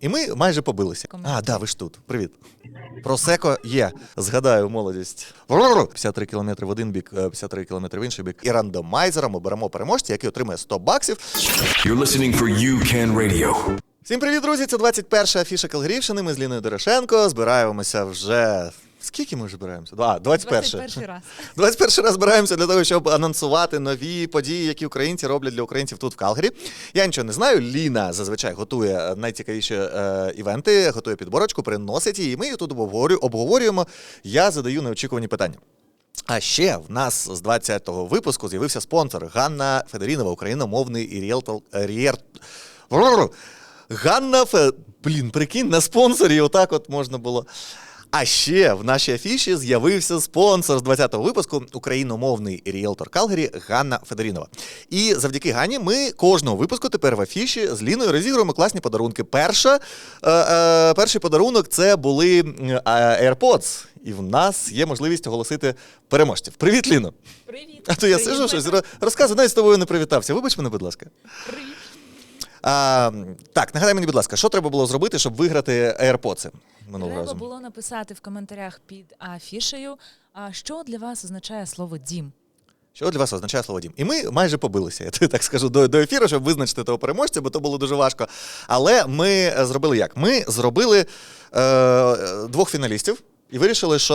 І ми майже побилися. А, да, ви ж тут. Привіт. Просеко є. Згадаю молодість. 53 кілометри в один бік, е, 53 кілометри в інший бік. І рандомайзером оберемо переможця, який отримує 100 баксів. You're listening for UCAN Radio. Всім привіт, друзі! Це 21 афіша Калгарівщини. Ми з Ліною Дорошенко збираємося вже. Скільки ми вже збираємося? А, 21. 21 раз. 21 раз збираємося для того, щоб анонсувати нові події, які українці роблять для українців тут в Калгарі. Я нічого не знаю. Ліна зазвичай готує найцікавіші е, івенти, готує підборочку, приносить її. Ми її тут обговорюємо. Я задаю неочікувані питання. А ще в нас з 20-го випуску з'явився спонсор Ганна Федорінова, україномовний і ріелтор. Рієр... Ганна Фе... Блін, прикинь, на спонсорі отак от можна було. А ще в нашій афіші з'явився спонсор з 20-го випуску україномовний ріелтор Калгарі Ганна Федорінова. І завдяки Гані ми кожного випуску тепер в афіші з Ліною розігруємо класні подарунки. Перша, е, е, перший подарунок це були AirPods. І в нас є можливість оголосити переможців. Привіт, Ліно! Привіт. А то я Привіт, сижу щось, розказую, навіть з тобою не привітався. Вибач мене, будь ласка. Привіт. А, так, нагадай мені, будь ласка, що треба було зробити, щоб виграти AirPods минулого Треба разу? було написати в коментарях під афішею, а що для вас означає слово дім. Що для вас означає слово дім? І ми майже побилися, я так скажу, до, до ефіру, щоб визначити того переможця, бо то було дуже важко. Але ми зробили як? Ми зробили е, двох фіналістів. І вирішили, що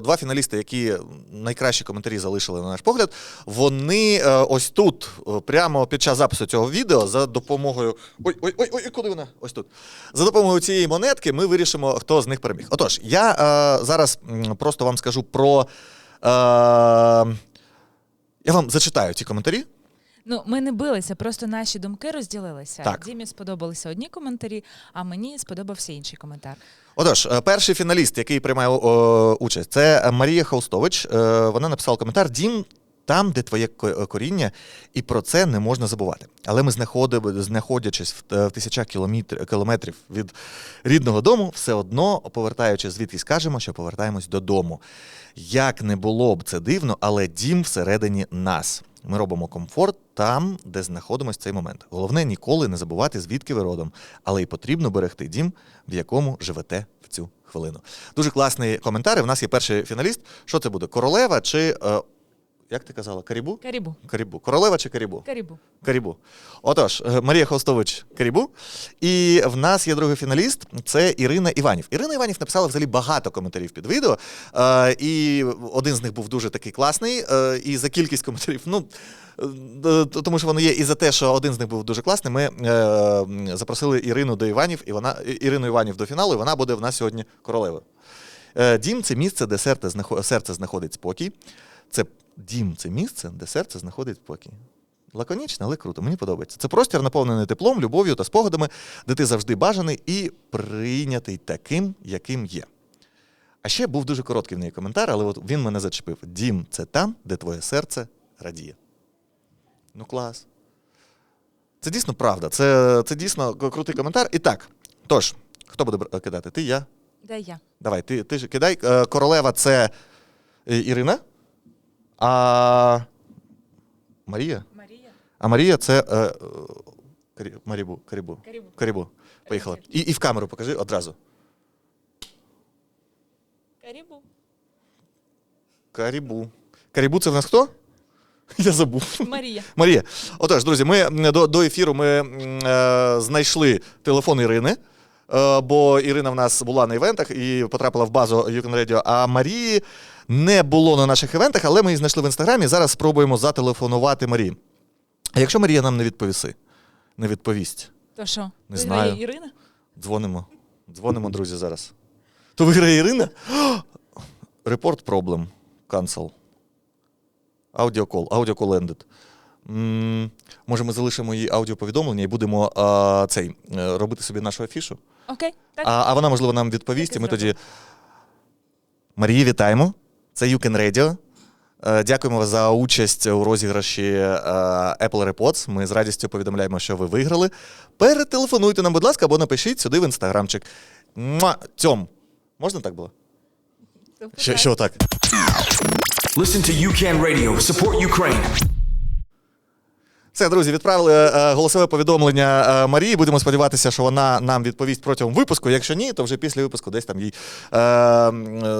е, два фіналісти, які найкращі коментарі залишили на наш погляд, вони е, ось тут, е, прямо під час запису цього відео, за допомогою. Ой, ой, ой, ой, куди вона? Ось тут. За допомогою цієї монетки ми вирішимо, хто з них переміг. Отож, я е, зараз просто вам скажу про. Е, я вам зачитаю ці коментарі. Ну, ми не билися, просто наші думки розділилися. Так. Дімі сподобалися одні коментарі, а мені сподобався інший коментар. Отож, е, перший фіналіст, який приймає о, участь, це Марія Холстович. Е, Вона написала коментар: Дім. Там, де твоє ко- коріння, і про це не можна забувати. Але ми, знаходячись в, е, в тисячах кілометр, кілометрів від рідного дому, все одно, повертаючись звідки, скажемо, що повертаємось додому. Як не було б це дивно, але дім всередині нас. Ми робимо комфорт там, де знаходимося в цей момент. Головне ніколи не забувати, звідки ви родом, але й потрібно берегти дім, в якому живете в цю хвилину. Дуже класний коментар. У нас є перший фіналіст. Що це буде? Королева чи. Як ти казала, Карібу? Карібу. Карібу. Королева чи Карібу? Карібу. Карібу. Отож, е, Марія Холстович Карібу. І в нас є другий фіналіст це Ірина Іванів. Ірина Іванів написала взагалі багато коментарів під відео. Е, і один з них був дуже такий класний. Е, і за кількість коментарів, ну. Тому що воно є і за те, що один з них був дуже класний. Ми е, запросили Ірину до Іванів, і вона Ірину Іванів до фіналу, і вона буде в нас сьогодні королевою. Е, Дім це місце, де серце знаходить спокій. Це дім це місце, де серце знаходить спокій. Лаконічно, але круто. Мені подобається. Це простір, наповнений теплом, любов'ю та спогадами, де ти завжди бажаний і прийнятий таким, яким є. А ще був дуже короткий в неї коментар, але от він мене зачепив. Дім це там, де твоє серце радіє. Ну, клас. Це дійсно правда. Це, це дійсно крутий коментар. І так, тож, хто буде кидати? Ти, я? Дай я. Давай, ти, ти ж кидай. Е, Королева це е, Ірина. А Марія? Марія. А Марія це е, Карі- Марібу, Карібу. Карібу. Карібу. Поїхала. І, і в камеру покажи одразу. Карібу. Карібу. Карібу це в нас хто? Я забув. Марія. Марія. Отож, друзі, ми до, до ефіру ми е, знайшли телефон Ірини. е, Бо Ірина в нас була на івентах і потрапила в базу Юкен Radio, а Марії не було на наших івентах, але ми її знайшли в інстаграмі. Зараз спробуємо зателефонувати Марії. А якщо Марія нам не відповіси, не відповість, То що? Не знаю. Ірина? дзвонимо. Дзвонимо, друзі, зараз. То виграє Ірина? Репорт проблем. Cancel. Аудіокол. Аудіокол ended. М, Може, ми залишимо їй аудіоповідомлення і будемо а, цей, е, робити собі нашу афішу. Окей. Так. А, а вона, можливо, нам відповість, і ми тоді. Марії, вітаємо. Це Юкен Radio. Е, Дякуємо за участь у розіграші е, Apple AirPods. Ми з радістю повідомляємо, що ви виграли. Перетелефонуйте нам, будь ласка, або напишіть сюди в інстаграмчик. Муа! Цьом. Можна так було? Тобто Що, що так? Listen to UCAN Radio. Support Ukraine. Все, друзі, відправили е, голосове повідомлення е, Марії. Будемо сподіватися, що вона нам відповість протягом випуску. Якщо ні, то вже після випуску десь там їй е,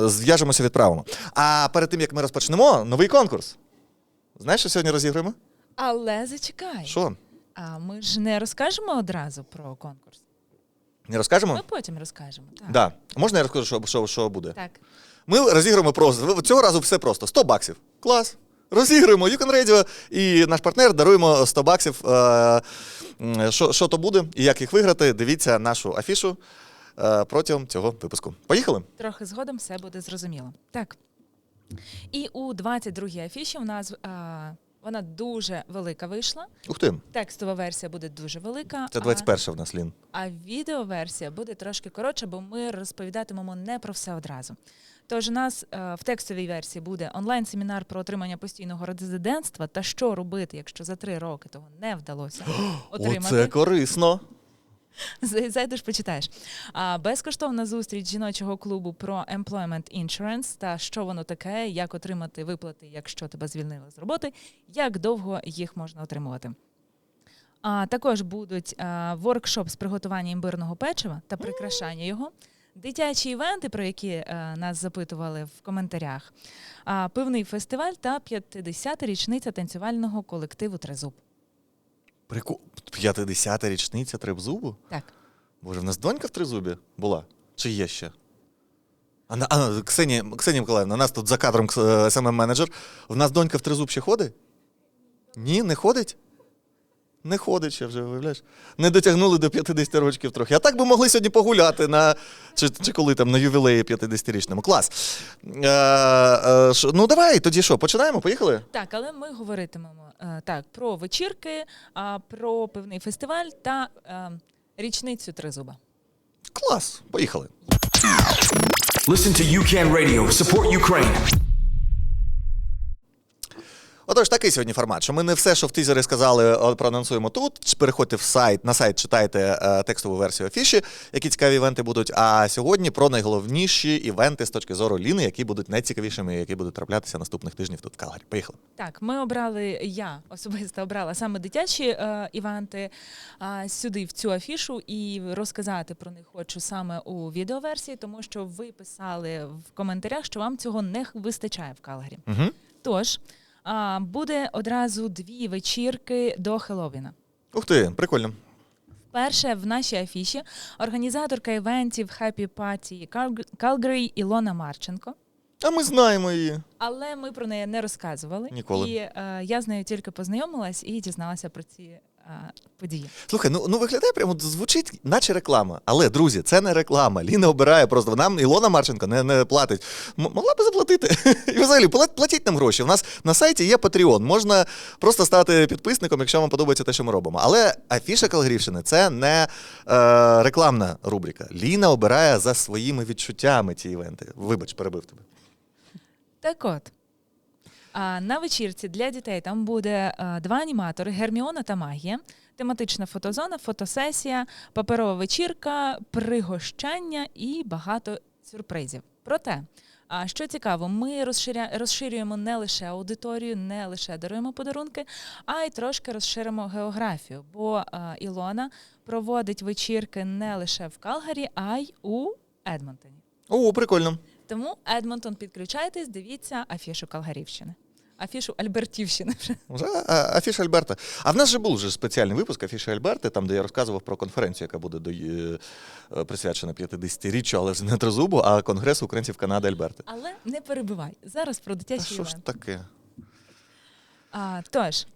зв'яжемося, відправимо. А перед тим як ми розпочнемо, новий конкурс. Знаєш, що сьогодні розігруємо? Але зачекай. Що? А ми ж не розкажемо одразу про конкурс. Не розкажемо? Ми потім розкажемо. Так. Да. Можна я розкажу, що, що, що буде? так. Ми розігруємо просто. Цього разу все просто. 100 баксів. Клас. Розігруємо Can Radio, і наш партнер даруємо 100 баксів. Е, Що, що то буде і як їх виграти, дивіться нашу афішу е, протягом цього випуску. Поїхали? Трохи згодом все буде зрозуміло. Так. І у 22-й афіші у нас а, вона дуже велика вийшла. Ух ти, Текстова версія буде дуже велика. це 21 в нас, Лін. А, а відеоверсія буде трошки коротша, бо ми розповідатимемо не про все одразу. Тож у нас е, в текстовій версії буде онлайн-семінар про отримання постійного резидентства та що робити, якщо за три роки того не вдалося отримати. Оце корисно. Зай- Зайдеш, почитаєш. А, безкоштовна зустріч жіночого клубу про Employment Insurance та що воно таке, як отримати виплати, якщо тебе звільнили з роботи, як довго їх можна отримувати. А, також будуть а, воркшоп з приготування імбирного печива та прикрашання його. Дитячі івенти, про які е, нас запитували в коментарях, пивний фестиваль та 50-та річниця танцювального колективу Трезуб. Прику... 50-та річниця трибзубу? Так. Боже, в нас донька в тризубі була? Чи є ще? А, а Ксенія, Ксенія Миколаївна, у нас тут за кадром smm менеджер В нас донька в тризуб ще ходить? Ні, не ходить? Не ходить ще вже, виявляєш? Не дотягнули до 50 років трохи. А так би могли сьогодні погуляти на чи, чи коли там на ювілеї 50-річному. Клас. Е, е, ш- ну давай, тоді що, починаємо? Поїхали? Так, але ми говоритимемо е, так про вечірки, а, про певний фестиваль та е, річницю Тризуба. Клас, поїхали. Listen to UCAN Radio. Support Ukraine. Отож, такий сьогодні формат, що ми не все, що в тизері сказали, проанонсуємо тут. Переходьте в сайт, на сайт читайте е, текстову версію афіші, які цікаві івенти будуть. А сьогодні про найголовніші івенти з точки зору Ліни, які будуть найцікавішими, які будуть траплятися наступних тижнів тут в Калгарі. Поїхали. Так, ми обрали, я особисто обрала саме дитячі е, івенти а, сюди, в цю афішу, і розказати про них хочу саме у відеоверсії, тому що ви писали в коментарях, що вам цього не вистачає в Калгарі. Угу. Тож а, буде одразу дві вечірки до Хеловіна. Ух ти, прикольно. Перше в нашій афіші організаторка івентів Happy Party Calgary Ілона Марченко. А ми знаємо її. Але ми про неї не розказували. Ніколи. І е, я з нею тільки познайомилась і дізналася про ці події. Слухай, ну, ну виглядає прямо звучить, наче реклама. Але, друзі, це не реклама. Ліна обирає просто. Нам Ілона Марченко не, не платить. М- могла би заплатити. І взагалі, плат- платіть нам гроші. У нас на сайті є Patreon. Можна просто стати підписником, якщо вам подобається те, що ми робимо. Але афіша Калгрівщини це не е, рекламна рубрика. Ліна обирає за своїми відчуттями ці івенти. Вибач, перебив тебе. Так от. На вечірці для дітей там буде е, два аніматори: Герміона та Магія, тематична фотозона, фотосесія, паперова вечірка, пригощання і багато сюрпризів. Проте, а що цікаво, ми розширюємо не лише аудиторію, не лише даруємо подарунки, а й трошки розширимо географію. Бо е, Ілона проводить вечірки не лише в Калгарі, а й у Едмонтоні. О, прикольно. Тому Едмонтон, підключайтесь, дивіться афішу Калгарівщини. Афішу Альбертівщини. вже. Вже а, афіша Альберта. А в нас же був вже спеціальний випуск афіші Альберти, там, де я розказував про конференцію, яка буде до, е, е, присвячена 50-річчю, але ж не тризубу, а Конгресу українців Канади Альберти. Але не перебивай. Зараз про Та що ж таке? А, тож,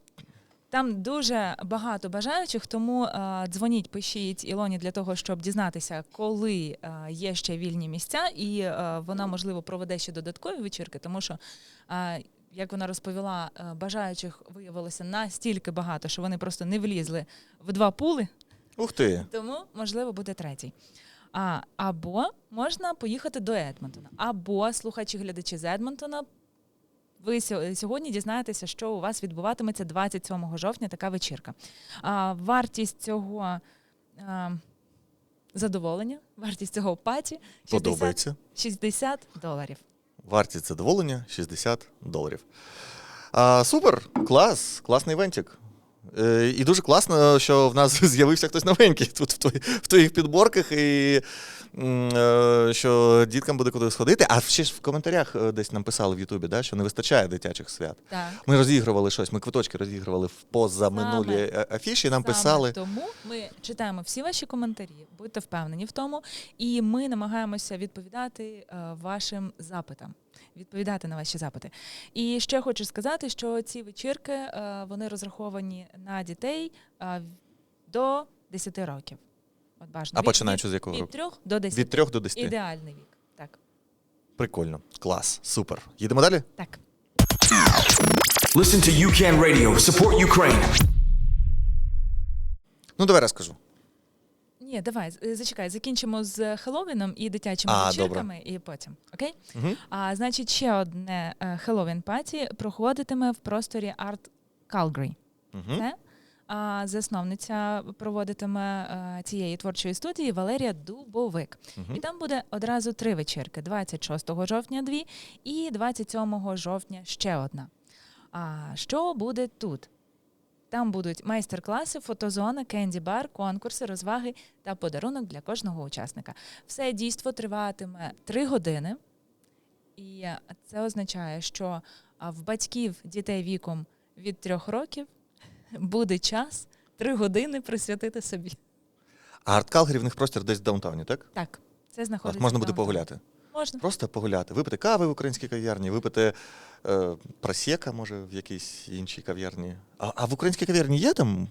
там дуже багато бажаючих, тому а, дзвоніть, пишіть Ілоні для того, щоб дізнатися, коли а, є ще вільні місця, і а, вона, можливо, проведе ще додаткові вечірки, тому що. А, як вона розповіла, бажаючих виявилося настільки багато, що вони просто не влізли в два пули. Ух ти. Тому, можливо, буде третій. А, або можна поїхати до Едмонтона, або слухачі глядачі з Едмонтона. Ви сьогодні дізнаєтеся, що у вас відбуватиметься 27 жовтня така вечірка. А, вартість цього а, задоволення, вартість цього паті 60, Подобається. 60 доларів. Вартість задоволення 60 доларів. А, супер, клас, класний івентик. Е, І дуже класно, що в нас з'явився хтось новенький тут в, твої, в твоїх підборках, і е, що діткам буде куди сходити. А ще ж в коментарях е, десь нам писали в Ютубі, да, що не вистачає дитячих свят. Так. Ми розігрували щось, ми квиточки розігрували в позаминулі Саме. афіші, і нам Саме писали. Тому ми читаємо всі ваші коментарі, будьте впевнені в тому, і ми намагаємося відповідати вашим запитам. Відповідати на ваші запити. І ще хочу сказати, що ці вечірки е, вони розраховані на дітей е, до 10 років. От бажано. А починаючи від, з якого від року? 3 до 10. Від 3 до 10. Ідеальний вік. Так. Прикольно. Клас. Супер. Їдемо далі? Так. Listen to UCAN Radio. Support Ukraine. Ну, давай розкажу. Ні, давай, зачекай, закінчимо з Хеллоуіном і дитячими А, вечірками, і потім. Окей? Угу. А значить, ще одне Хеллоуін паті проходитиме в просторі Art Calgary. Угу. Це а, засновниця проводитиме е, цієї творчої студії Валерія Дубовик. І там буде одразу три вечірки: 26 жовтня дві і 27 жовтня ще одна. А що буде тут? Там будуть майстер-класи, фотозона, кенді-бар, конкурси, розваги та подарунок для кожного учасника. Все дійство триватиме три години, і це означає, що в батьків дітей віком від трьох років буде час три години присвятити собі. А арт Калгарі в них простір десь в даунтауні, так? Так, це знаходиться. Можна в буде погуляти. Можна. Просто погуляти. Випити кави в українській кав'ярні, випити е, просека, може, в якійсь іншій кав'ярні. А, а в українській кав'ярні є там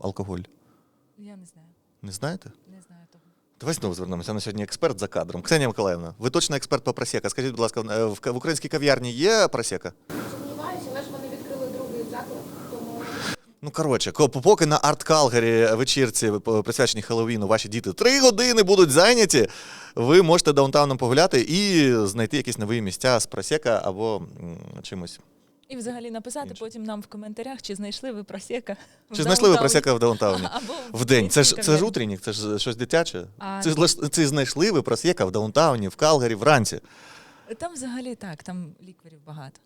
алкоголь? Я не знаю. Не знаєте? Не знаю того. Давай знову звернемося на сьогодні експерт за кадром. Ксенія Миколаївна, ви точно експерт по просека. Скажіть, будь ласка, в, в, в українській кав'ярні є просека? Сумніваюся, але ж вони відкрили другий заклад, тому Ну, коротше, ко- поки на арт Калгарі вечірці п- присвяченій Хеллоуіну ваші діти три години будуть зайняті, ви можете даунтауном погуляти і знайти якісь нові місця з просека або чимось. І взагалі написати Інше. потім нам в коментарях, чи знайшли ви просека. в Чи знайшли ви просека в даунтауні? Або В день. Це ж це ж утреннік, це ж щось дитяче. А- Це ж це знайшли ви просека в даунтауні, в Калгарі, вранці. Там взагалі так, там лікарів багато.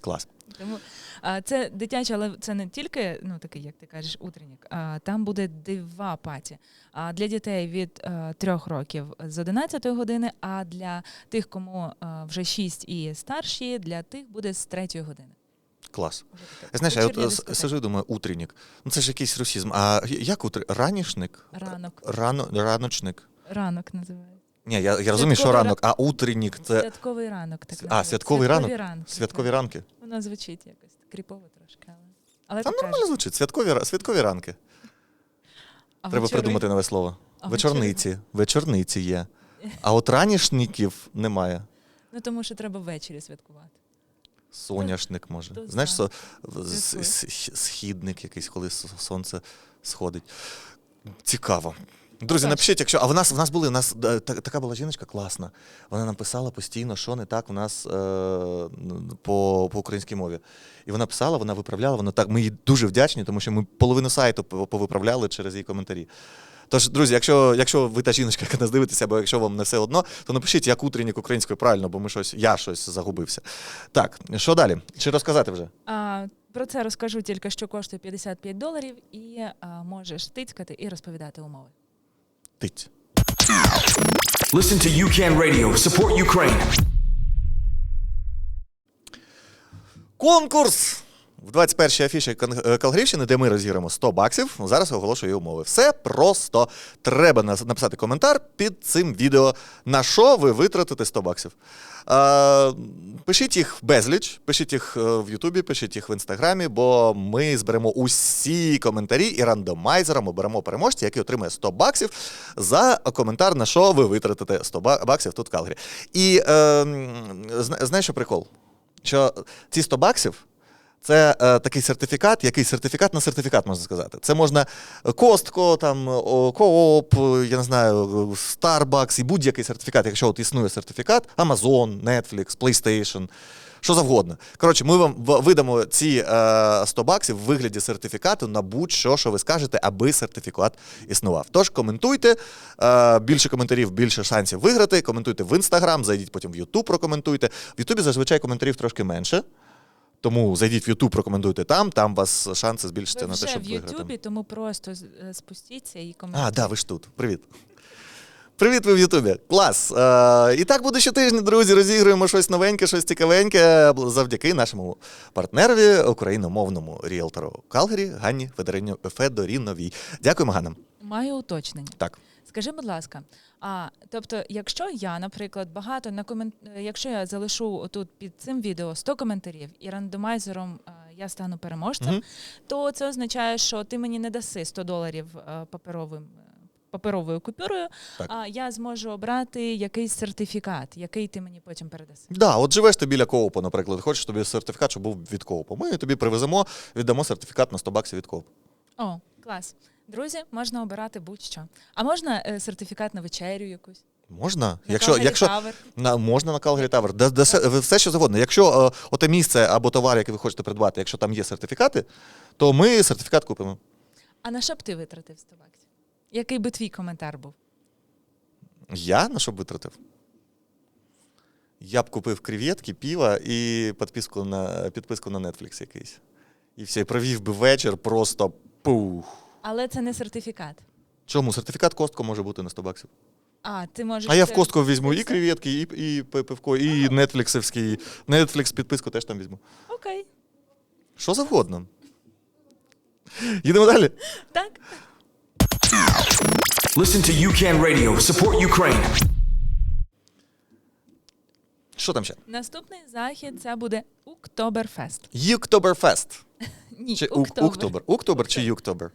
Клас. Тому а, це дитяче, але це не тільки ну такий, як ти кажеш, утреннік. А там буде дива паті. А для дітей від е, трьох років з 11 години, а для тих, кому е, вже 6 і старші, для тих буде з 3 години. Клас. Знаєш, я от е, сижу думаю, утреннік. Ну це ж якийсь русізм. А як утр... Ранішник? Ранок. Рано... Раночник. Ранок називається. Ні, я, я розумію, що ранок, а утреннік це Святковий ранок. Так А, святковий ранок? Ранки, святкові так. ранки. Воно звучить якось кріпово трошки, але. Але Там нормально звучить. Святкові, святкові ранки. А Треба вечори? придумати нове слово. А Вечорниці. Вечорниці є. А от ранішників немає. Ну тому що треба ввечері святкувати. Соняшник може. то Знаєш, со- східник якийсь, коли сонце сходить. Цікаво. Друзі, напишіть, якщо. А в нас в нас були, у нас е, та- така була жіночка класна. Вона нам писала постійно, що не так у нас е, по, по українській мові. І вона писала, вона виправляла, вона так. Ми їй дуже вдячні, тому що ми половину сайту по- повиправляли через її коментарі. Тож, друзі, якщо, якщо ви та жіночка, яка нас дивитеся, або якщо вам не все одно, то напишіть, як утреннік українською правильно, бо ми щось, я щось загубився. Так, що далі? Чи розказати вже? А, про це розкажу тільки, що коштує 55 доларів, і а, можеш тицькати і розповідати умови. Тить. Listen to UCAN Radio. Support Ukraine. Конкурс! В 21-й афіші е, Калгарівщини, де ми розіграємо 100 баксів. Зараз оголошую умови. Все просто треба написати коментар під цим відео, на що ви витратите 100 баксів. Е, пишіть їх безліч, пишіть їх е, в Ютубі, пишіть їх в Інстаграмі, бо ми зберемо усі коментарі і рандомайзером оберемо переможця, який отримає 100 баксів за коментар, на що ви витратите 100 баксів тут в Калгарі. І е, знаєш, що прикол? Що ці 100 баксів. Це е, такий сертифікат, який сертифікат на сертифікат можна сказати. Це можна Костко, там о, Кооп, я не знаю, Starbucks і будь-який сертифікат, якщо от існує сертифікат, Amazon, Netflix, PlayStation, що завгодно. Коротше, ми вам видамо ці е, 100 баксів в вигляді сертифікату на будь-що, що ви скажете, аби сертифікат існував. Тож коментуйте, е, більше коментарів, більше шансів виграти. Коментуйте в Instagram, зайдіть потім в YouTube, прокоментуйте. В YouTube зазвичай коментарів трошки менше. Тому зайдіть в YouTube, прокоментуйте там, там у вас шанси збільшаться Ви на те, вже щоб в. Ютубі, тому просто е, спустіться і коментуйте. А, да, ви ж тут. Привіт. Привіт, ви в Ютубі. Клас. Е, і так буде щотижня, друзі. Розігруємо щось новеньке, щось цікавеньке завдяки нашому партнерові, україномовному ріелтору Калгарі Ганні Федоріновій. Дякуємо, Ганна. Маю уточнення. Так. Скажи, будь ласка, а тобто, якщо я, наприклад, багато на комент... якщо я залишу тут під цим відео 100 коментарів і рандомайзером е, я стану переможцем, Мгм. то це означає, що ти мені не даси 100 доларів е, паперовим. Паперовою купюрою, Так. а я зможу обрати якийсь сертифікат, який ти мені потім передаси. Да, от живеш ти біля коопу, наприклад, хочеш тобі сертифікат, щоб був від коопу. Ми тобі привеземо, віддамо сертифікат на 100 баксів від коопу. О, клас. Друзі, можна обирати будь-що. А можна е, сертифікат на вечерю якусь? Можна? На Якщо, якщо, На, можна на Calgary Tower. Де, де, все- все, що завгодно. Якщо е, оте місце або товар, який ви хочете придбати, якщо там є сертифікати, то ми сертифікат купимо. А на що б ти витратив 100 баксів? Який би твій коментар був? Я на що б витратив? Я б купив креветки, піва і підписку на, підписку на Netflix якийсь. І все, провів би вечір просто пух. Але це не сертифікат. Чому? Сертифікат костко може бути на 100 баксів. А, ти можеш. А я в це- костко візьму і креветки, і, і пивко, і нетфліксовський. Netflix підписку теж там візьму. Окей. Що завгодно. Їдемо далі. Так. Listen to UCAN Radio. Support Ukraine. Що там ще? Наступний захід це буде Уктоберфест. Юктоберфест. Ні, Чи Уктобер. Уктобер? Уктобер чи Юктобер?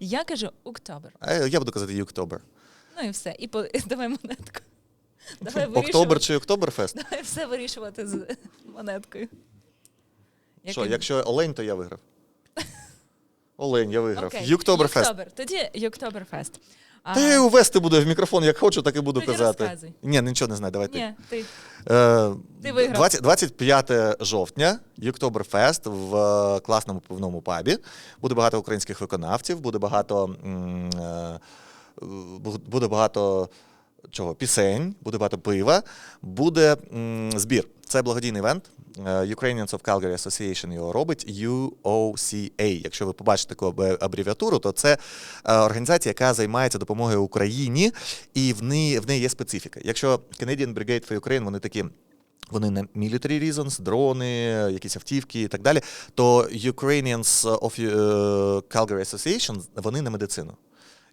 Я кажу Октобер. А я буду казати Юктобер. Ну і все. І по... давай монетку. Давай Октобер чи Октоберфест? Давай все вирішувати з монеткою. Що, якщо Олень, то я виграв. Олень, я виграв. Юктоберфест. Юктобер. Тоді Юктоберфест. А, Та я його вести в мікрофон, як хочу, так і буду Тоді казати. розказуй. Ні, нічого не знаю, давай ти. Ні, ти. Е, Ти виграв. 20 25 жовтня, Юктоберфест в е, класному пивному пабі. Буде багато українських виконавців, буде багато, м, е, бу- буде багато чого, пісень, буде багато пива, буде м, збір. Це благодійний івент. Е, Ukrainians of Calgary Association його робить UOCA. Якщо ви побачите таку абревіатуру, то це е, організація, яка займається допомогою Україні, і в неї, в неї є специфіка. Якщо Canadian Brigade for Ukraine, вони такі. Вони на military reasons, дрони, якісь автівки і так далі. То Ukrainians of е, Calgary Association, вони на медицину.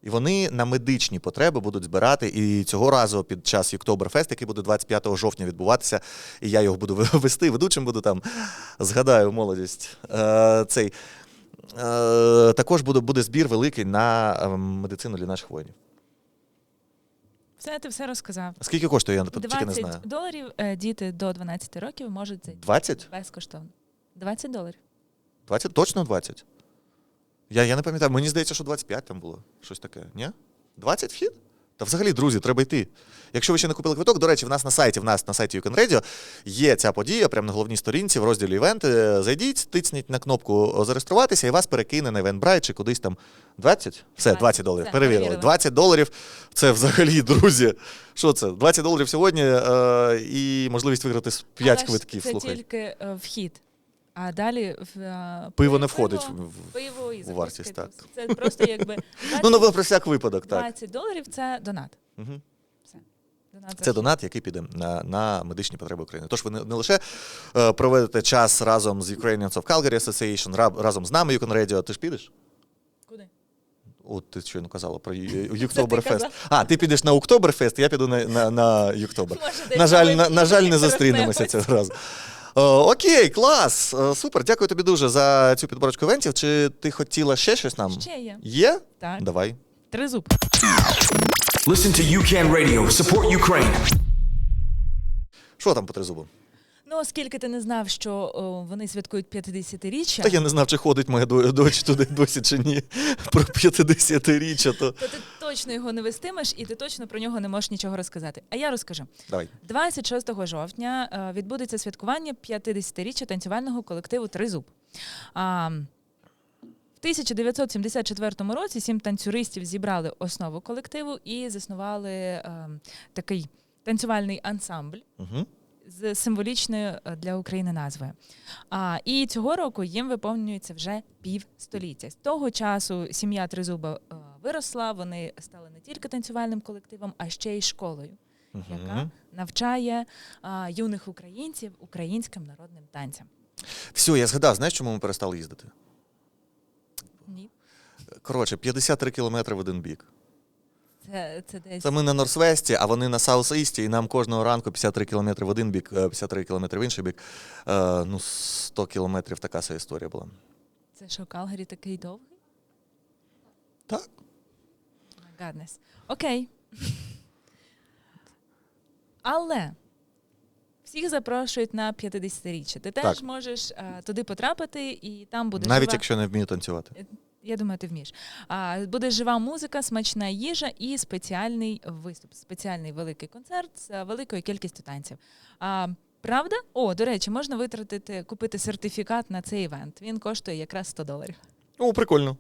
І вони на медичні потреби будуть збирати. І цього разу під час Юктоберфест, який буде 25 жовтня відбуватися, і я його буду вести, ведучим буду там, згадаю молодість. Е, цей, е, також буде, буде збір великий на е, медицину для наших воїнів. Все, ти все розказав. Скільки коштує, я тільки не знаю. 20 доларів е, діти до 12 років можуть зайти 20? безкоштовно. 20 доларів. 20? Точно 20? Я, я не пам'ятаю, мені здається, що 25 там було. Щось таке. Ні? 20 вхід? Та взагалі, друзі, треба йти. Якщо ви ще не купили квиток, до речі, в нас на сайті, в нас на сайті You Radio є ця подія, прямо на головній сторінці в розділі івенти. Зайдіть, тицніть на кнопку зареєструватися, і вас перекине на Eventbrite чи кудись там 20? Все, 20. 20 доларів. Все, Перевірили. перевірили. 20 доларів це взагалі, друзі. Що це? 20 доларів сьогодні е, і можливість виграти 5 Але квитків. Це Слухай. тільки е, вхід. А далі в е, Пиво не входить в- в- пиво і у вартість, так. Це просто якби 20, Ну, ну, про всяк випадок, так. 20 доларів це донат. За Це донат, який піде на, на медичні потреби України. Тож ви не, не лише е, проведете час разом з Ukrainians of Calgary Association, ра- разом з нами Yukon Radio. Ти ж підеш? Куди? От ти щойно казала про Юктоберфест. А, ти підеш на Октоберфест, я піду на, на, на Юктобер. На жаль, на на, на жаль, не зустрінемося цього разу. О, окей, клас. Е, Супер. Дякую тобі дуже за цю підборочку івентів. Чи ти хотіла ще щось нам? Ще є. Є? Так. Давай. Тризуб. Listen to UCAN Radio. Support Ukraine. Що там по тризубу? Ну, оскільки ти не знав, що о, вони святкують 50-річчя, Та я не знав, чи ходить моя до- дочь туди досі чи ні. Про 50-річчя, то то ти точно його не вестимеш і ти точно про нього не можеш нічого розказати. А я розкажу. давай. 26 жовтня е, відбудеться святкування 50-річчя танцювального колективу Тризуб. А, в 1974 році сім танцюристів зібрали основу колективу і заснували е, такий танцювальний ансамбль. Угу. З символічною е, для України назвою. А, і цього року їм виповнюється вже півстоліття. З того часу сім'я Тризуба е, виросла. Вони стали не тільки танцювальним колективом, а ще й школою, яка навчає а, юних українців українським народним танцям. Все, я згадав, знаєш, чому ми перестали їздити? Ні, Коротше, 53 кілометри в один бік. Це, це десь Це ми на Норсвесті, а вони на Саус-Істі, і нам кожного ранку 53 кілометри в один бік, е, 53 кілометри в інший бік. Е, ну, 100 кілометрів така вся історія була. це що Калгарі такий довгий? Так. My goodness. Окей. Але всіх запрошують на 50-річчя. Ти теж Так. можеш а, туди потрапити, і там буде Навіть жива... якщо не вмію танцювати. Я думаю, ти вмієш. А, буде жива музика, смачна їжа і спеціальний виступ, спеціальний великий концерт з великою кількістю танців. А, правда? О, до речі, можна витратити, купити сертифікат на цей івент. Він коштує якраз 100 доларів. О, прикольно.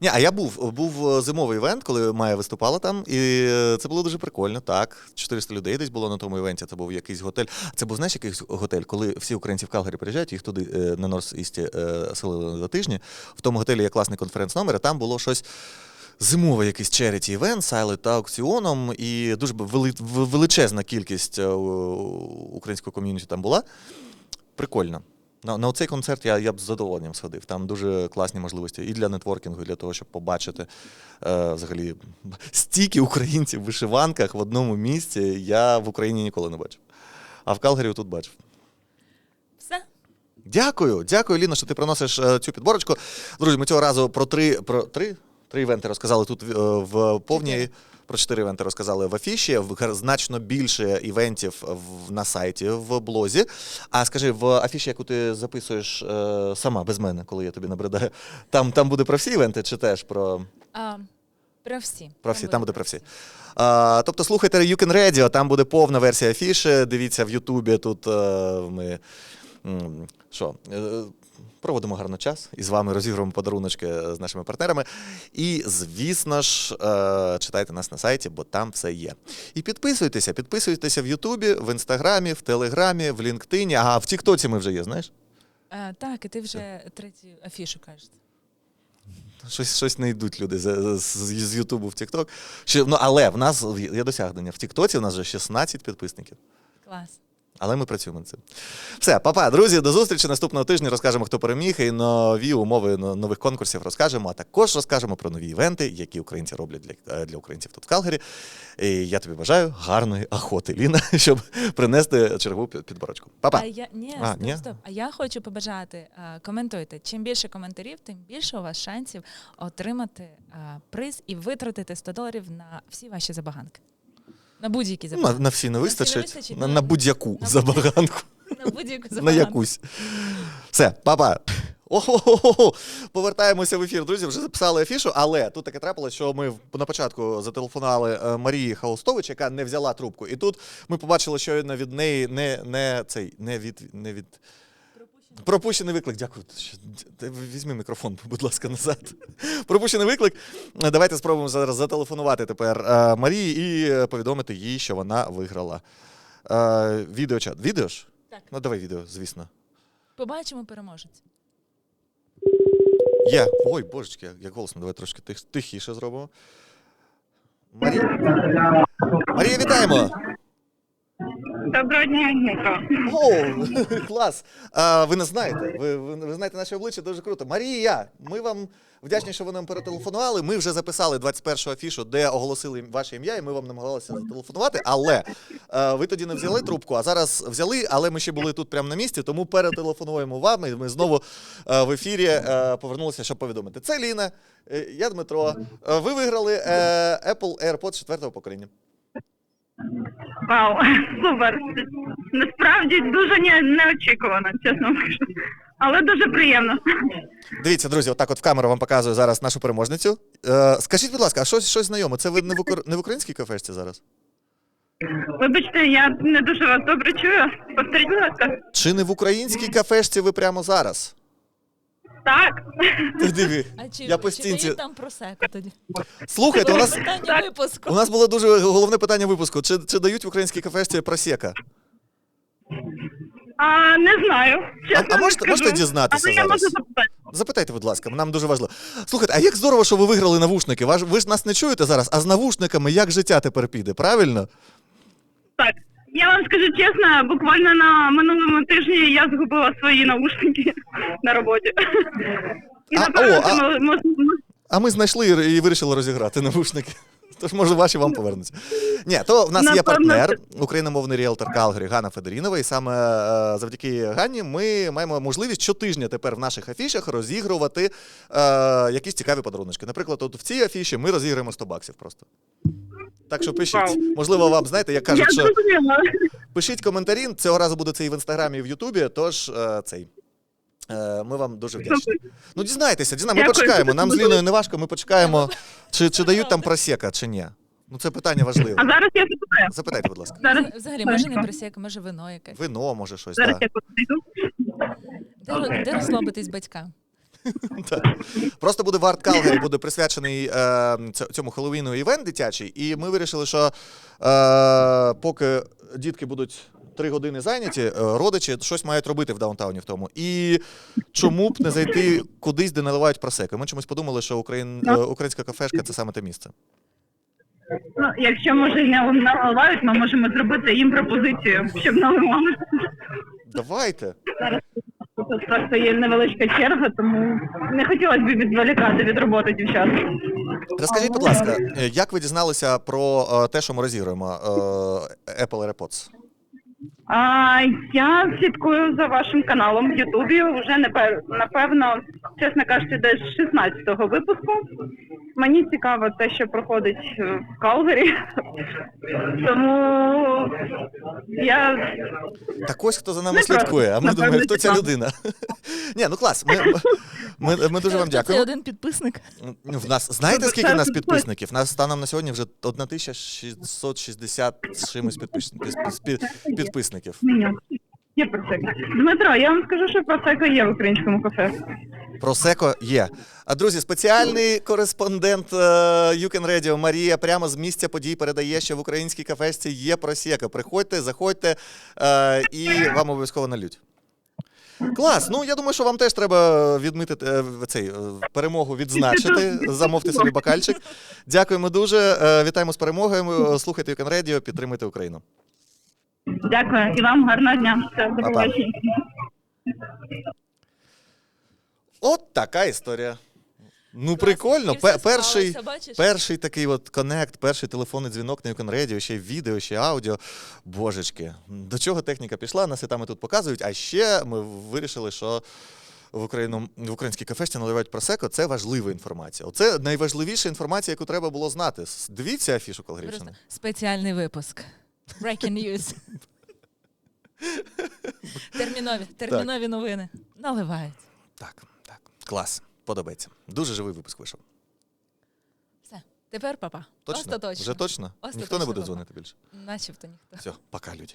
Ні, а я був, був е, зимовий івент, коли Майя виступала там, і е, це було дуже прикольно. Так, 400 людей десь було на тому івенті. Це був якийсь готель. Це був знаєш якийсь готель, коли всі українці в Калгарі приїжджають, їх туди е, на Норс-Істі е, селили за тижні. В тому готелі є класний конференц-номер, і там було щось. Зимовий якийсь charity івент, сайли та аукціоном, і дуже вели- величезна кількість українського ком'юніті там була. Прикольно. На, на цей концерт я, я б з задоволенням сходив. Там дуже класні можливості і для нетворкінгу, і для того, щоб побачити е, взагалі стільки українців в вишиванках в одному місці. Я в Україні ніколи не бачив. А в Калгарі тут бачив. Все. Дякую, дякую, Ліно, що ти приносиш е, цю підборочку. Друзі, ми цього разу про три, про три, три івенти розказали тут е, в повній. Про чотири івенти розказали в афіші. В значно більше івентів на сайті в блозі. А скажи, в афіші, яку ти записуєш е, сама без мене, коли я тобі набридаю, там, там буде про всі івенти, чи теж про. А, про всі. Про всі, там буде про всі. А, тобто слухайте You Can Radio, там буде повна версія афіши. Дивіться в Ютубі. Тут е, ми що, е, проводимо гарно час і з вами розігруємо подаруночки з нашими партнерами. І, звісно ж, е, читайте нас на сайті, бо там все є. І підписуйтеся, підписуйтеся в Ютубі, в Інстаграмі, в Телеграмі, в LinkedIn. А в Тіктоці ми вже є, знаєш? А, так, і ти вже третю афішу кажеш. Щось, щось не йдуть люди з, з, з Ютубу в Тікток. Ну, але в нас є досягнення. В Тіктоці у нас вже 16 підписників. Клас. Але ми працюємо над цим. Все, папа, друзі, до зустрічі наступного тижня. Розкажемо, хто переміг, і нові умови нових конкурсів розкажемо. А також розкажемо про нові івенти, які українці роблять для, е, для українців тут в Калгарі. І я тобі бажаю гарної охоти, Ліна, щоб принести чергову під- підборочку. Папа. А я ні, А, стоп, ні? стоп. А я хочу побажати. коментуйте. Чим більше коментарів, тим більше у вас шансів отримати приз і витратити 100 доларів на всі ваші забаганки. На будь-які Ну, на, забаганки. на всі не всі не вистачить. вистачить, На, ну, на будь-яку на забаганку. На будь-яку На якусь. Все, папа. Ого, повертаємося в ефір. Друзі, вже записали афішу, але тут таке трапилось, що ми в- на початку зателефонували е, Марії Хаустович, яка не взяла трубку. І тут ми побачили, що від неї не, не цей не від не від. Пропущений виклик, дякую. Візьми мікрофон, будь ласка, назад. Пропущений виклик. Давайте спробуємо зараз зателефонувати тепер е, Марії і повідомити їй, що вона виграла. Е, Відеочат. Відео ж? Так. Ну, давай відео, звісно. Побачимо переможець. Є. Ой, божечки, як- як голосно, давай трошки тих, тихіше зробимо. Марія. Марія, вітаємо! Доброго дня, Дмитро. О, клас! А, ви не знаєте. Ви, ви, ви знаєте наше обличчя дуже круто. Марія, ми вам вдячні, що ви нам перетелефонували. Ми вже записали 21-го афішу, де оголосили ваше ім'я, і ми вам намагалися зателефонувати. Але е, ви тоді не взяли трубку, а зараз взяли, але ми ще були тут прямо на місці, тому перетелефонуємо вам. І ми знову е, в ефірі е, повернулися, щоб повідомити. Це Ліна, е, я Дмитро. Ви виграли е, Apple AirPods четвертого покоління. Вау, супер. Насправді дуже не- неочікувано, чесно кажу. Але дуже приємно. Дивіться, друзі, отак от в камеру вам показую зараз нашу переможницю. Е, скажіть, будь ласка, а щось, щось знайоме? Це ви не в, укр- не в українській кафешці зараз? Вибачте, я не дуже вас добре чую. Повторіть, будь ласка. Чи не в українській кафешці ви прямо зараз? Так. Ти диви. А чи, Я по чи там просеку тоді? Слухайте, у нас, питання випуску. у нас було дуже головне питання випуску. Чи, чи дають в українській кафешці просека? А, не знаю. Чесно а не можете- можете дізнатися Але я зараз? можу запитати. Запитайте, будь ласка, нам дуже важливо. Слухайте, а як здорово, що ви виграли навушники? Ви ж нас не чуєте зараз, а з навушниками як життя тепер піде, правильно? Так. Я вам скажу чесно, буквально на минулому тижні я згубила свої наушники на роботі. І А, напевно, о, а- мо- мо- мо- А ми знайшли і вирішили розіграти навушники. Тож, може, ваші вам повернуться. Ні, то в нас є Напевно, партнер, україномовний ріелтор Калгарі Ганна Федорінова. І саме е, завдяки Ганні ми маємо можливість щотижня тепер в наших афішах розігрувати е, якісь цікаві подарунки. Наприклад, от в цій афіші ми розіграємо 100 баксів просто. Так що пишіть. Можливо, вам знаєте, як кажуть, що пишіть коментарі. Цього разу буде це і в інстаграмі, і в Ютубі. Тож е, цей. е, Ми вам дуже вдячні. Ну, дізнайтеся, дізнайте. Ми почекаємо. Нам з Ліною не важко, ми почекаємо, чи, чи дають там просека, чи ні. Ну, це питання важливе. А зараз я запитаю. Запитайте, будь ласка. Зараз, Взагалі, може не просека, може вино якесь. Вино, може, щось. зараз Да. я подійду. Де, де розслабитись батькам? Просто буде в Арт Калгарі, буде присвячений е, цьому Хеллоуіну івент дитячий, і ми вирішили, що е, поки дітки будуть три години зайняті, е, родичі щось мають робити в даунтауні в тому. І чому б не зайти кудись, де наливають просеки? Ми чомусь подумали, що Україн, е, українська кафешка це саме те місце. Ну, якщо може не наливають, ми можемо зробити їм пропозицію, щоб наливали. Давайте. Тут просто є невеличка черга, тому не хотілося б відволікати від роботи дівчат. Розкажіть, будь ласка, е, як ви дізналися про е, те, що ми розігруємо е, Apple AirPods? А, я слідкую за вашим каналом в Ютубі вже напев- напевно, чесно кажучи, десь з 16-го випуску. Мені цікаво те, що проходить е, в Калгарі. Тому я Так ось хто за нами Не слідкує, а ми думаємо, хто ця людина. Ні, ну клас. Ми, ми, ми дуже вам дякуємо. один підписник. Ну, В нас знаєте, скільки в нас це- підписників? Нас станом на сьогодні вже 1660 з чимось підпис- пис- пис- підписників. Є просека. Дмитро, я вам скажу, що просека є в українському кафе. Просеко є. А друзі, спеціальний кореспондент е, You Radio Марія прямо з місця подій передає, що в українській кафешці є просека. Приходьте, заходьте е, і вам обов'язково налють. Клас. Ну я думаю, що вам теж треба відмітити е, цей е, перемогу, відзначити. Замовте собі бокальчик. Дякуємо дуже. е, Вітаємо з перемогою. Слухайте You Can Radio, підтримуйте Україну. Дякую. І вам гарного дня. Па-па. От така історія. Ну, прикольно. Перший, перший такий от коннект, перший телефонний дзвінок на Юкон Radio, ще відео, ще аудіо. Божечки, до чого техніка пішла, нас і там і тут показують. А ще ми вирішили, що в Україну в українській кафешці наливають просеко. Це важлива інформація. Оце найважливіша інформація, яку треба було знати. Дивіться афішу Калгарівщини. Спеціальний випуск. Breaking news. термінові, термінові новини. Наливають. Так, так. Клас. Подобається. Дуже живий випуск вийшов. Все. Тепер папа. Точно? Остаточно. Вже точно? Ніхто не Остаточно, буде папа. дзвонити більше. Начебто ніхто. Все, пока, люди.